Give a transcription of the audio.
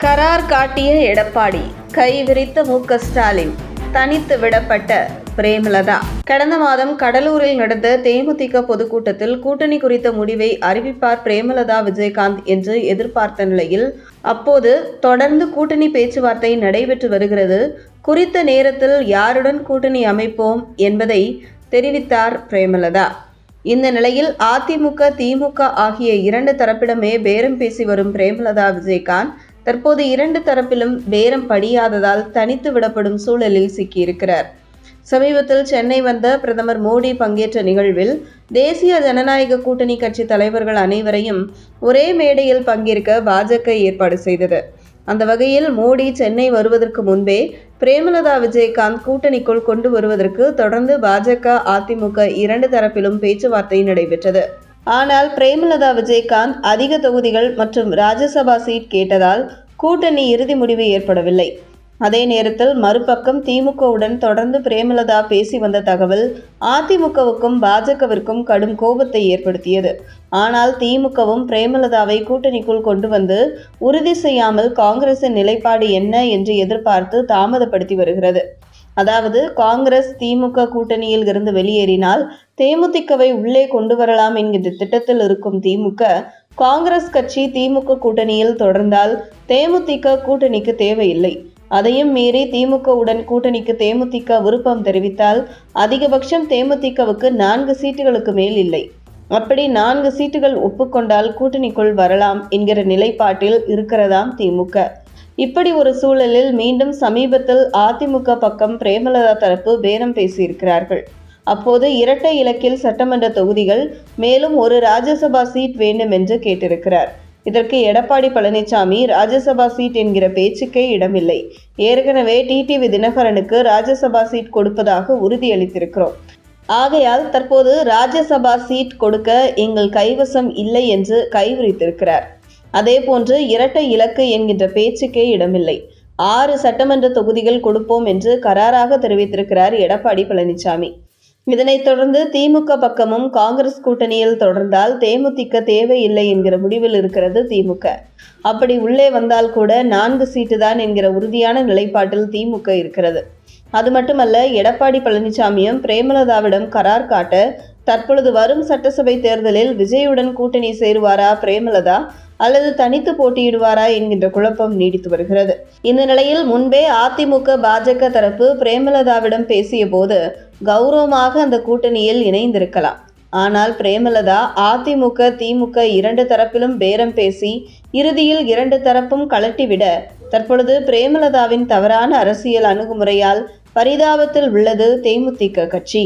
கரார் காட்டிய எடப்பாடி கை விரித்த மு. ஸ்டாலின் தனித்து விடப்பட்ட பிரேமலதா. கடந்த மாதம் கடலூரில் நடந்த தேமுதிக பொதுக்கூட்டத்தில் கூட்டணி குறித்த முடிவை அறிவிப்பார் பிரேமலதா விஜயகாந்த் என்று எதிர்பார்த்த நிலையில் அப்போது தொடர்ந்து கூட்டணி பேச்சுவார்த்தை நடைபெற்று வருகிறது. குறித்த நேரத்தில் யாருடன் கூட்டணி அமைப்போம் என்பதை தெரிவித்தார் பிரேமலதா. இந்த நிலையில் அதிமுக திமுக ஆகிய இரண்டு தரப்பிடமே பேரம் பேசி வரும் பிரேமலதா விஜயகாந்த் தற்போது இரண்டு தரப்பிலும் பேரம் படியாததால் தனித்து விடப்படும் சூழலில் சிக்கியிருக்கிறார். சமீபத்தில் சென்னை வந்த பிரதமர் மோடி பங்கேற்ற நிகழ்வில் தேசிய ஜனநாயக கூட்டணி கட்சி தலைவர்கள் அனைவரையும் ஒரே மேடையில் பங்கேற்க பாஜக ஏற்பாடு செய்தது. அந்த வகையில் மோடி சென்னை வருவதற்கு முன்பே பிரேமலதா விஜயகாந்த் கூட்டணிக்குள் கொண்டு வருவதற்கு தொடர்ந்து பாஜக அதிமுக இரண்டு தரப்பிலும் பேச்சுவார்த்தை நடைபெற்றது. ஆனால் பிரேமலதா விஜயகாந்த் அதிக தொகுதிகள் மற்றும் ராஜ்யசபா சீட் கேட்டதால் கூட்டணி இறுதி முடிவு ஏற்படவில்லை. அதே நேரத்தில் மறுபக்கம் திமுகவுடன் தொடர்ந்து பிரேமலதா பேசி வந்த தகவல் அதிமுகவுக்கும் பாஜகவிற்கும் கடும் கோபத்தை ஏற்படுத்தியது. ஆனால் திமுகவும் பிரேமலதாவை கூட்டணிக்குள் கொண்டு வந்து உறுதி செய்யாமல் காங்கிரசின் நிலைப்பாடு என்ன என்று எதிர்பார்த்து தாமதப்படுத்தி வருகிறது. அதாவது காங்கிரஸ் திமுக கூட்டணியில் இருந்து வெளியேறினால் தேமுதிகவை உள்ளே கொண்டு வரலாம் என்கிற திட்டத்தில் இருக்கும் திமுக காங்கிரஸ் கட்சி திமுக கூட்டணியில் தொடர்ந்தால் தேமுதிக கூட்டணிக்கு தேவையில்லை. அதையும் மீறி திமுகவுடன் கூட்டணிக்கு தேமுதிக விருப்பம் தெரிவித்தால் அதிகபட்சம் தேமுதிகவுக்கு நான்கு சீட்டுகளுக்கு மேல் இல்லை. அப்படி நான்கு சீட்டுகள் ஒப்புக்கொண்டால் கூட்டணிக்குள் வரலாம் என்கிற நிலைப்பாட்டில் இருக்கிறதாம் திமுக. இப்படி ஒரு சூழலில் மீண்டும் சமீபத்தில் அதிமுக பக்கம் பிரேமலதா தரப்பு பேரம் பேசியிருக்கிறார்கள். அப்போது இரட்டை இலக்கில் சட்டமன்ற தொகுதிகள் மேலும் ஒரு ராஜ்யசபா சீட் வேண்டும் என்று கேட்டிருக்கிறார். இதற்கு எடப்பாடி பழனிசாமி ராஜ்யசபா சீட் என்கிற பேச்சுக்கே இடமில்லை. ஏற்கனவே டிடிவி தினகரனுக்கு ராஜ்யசபா சீட் கொடுப்பதாக உறுதியளித்திருக்கிறோம். ஆகையால் தற்போது ராஜ்யசபா சீட் கொடுக்க எங்கள் கைவசம் இல்லை என்று கைவிரித்திருக்கிறார். அதேபோன்று இரட்டை இலக்கு என்கின்ற பேச்சுக்கே இடமில்லை. ஆறு சட்டமன்ற தொகுதிகள் கொடுப்போம் என்று கராராக தெரிவித்திருக்கிறார் எடப்பாடி பழனிசாமி இதனைத் தொடர்ந்து திமுக பக்கமும் காங்கிரஸ் கூட்டணியில் தொடர்ந்தால் தேமுதிக தேவையில்லை என்கிற முடிவில் இருக்கிறது திமுக. அப்படி உள்ளே வந்தால் கூட நான்கு சீட்டு தான் என்கிற உறுதியான நிலைப்பாட்டில் திமுக இருக்கிறது. அது மட்டுமல்ல எடப்பாடி பழனிசாமியும் பிரேமலதாவிடம் கரார் காட்ட தற்பொழுது வரும் சட்டசபை தேர்தலில் விஜயுடன் கூட்டணி சேருவாரா பிரேமலதா? அல்லது தனித்து போட்டியிடுவாரா என்கின்ற குழப்பம் நீடித்து வருகிறது. இந்த நிலையில் முன்பே அதிமுக பாஜக தரப்பு பிரேமலதாவிடம் பேசிய போது கௌரவமாக அந்த கூட்டணியில் இணைந்திருக்கலாம். ஆனால் பிரேமலதா அதிமுக திமுக இரண்டு தரப்பிலும் பேரம் பேசி இறுதியில் இரண்டு தரப்பும் கலட்டிவிட தற்பொழுது பிரேமலதாவின் தவறான அரசியல் அணுகுமுறையால் பரிதாபத்தில் உள்ளது தேமுதிக கட்சி.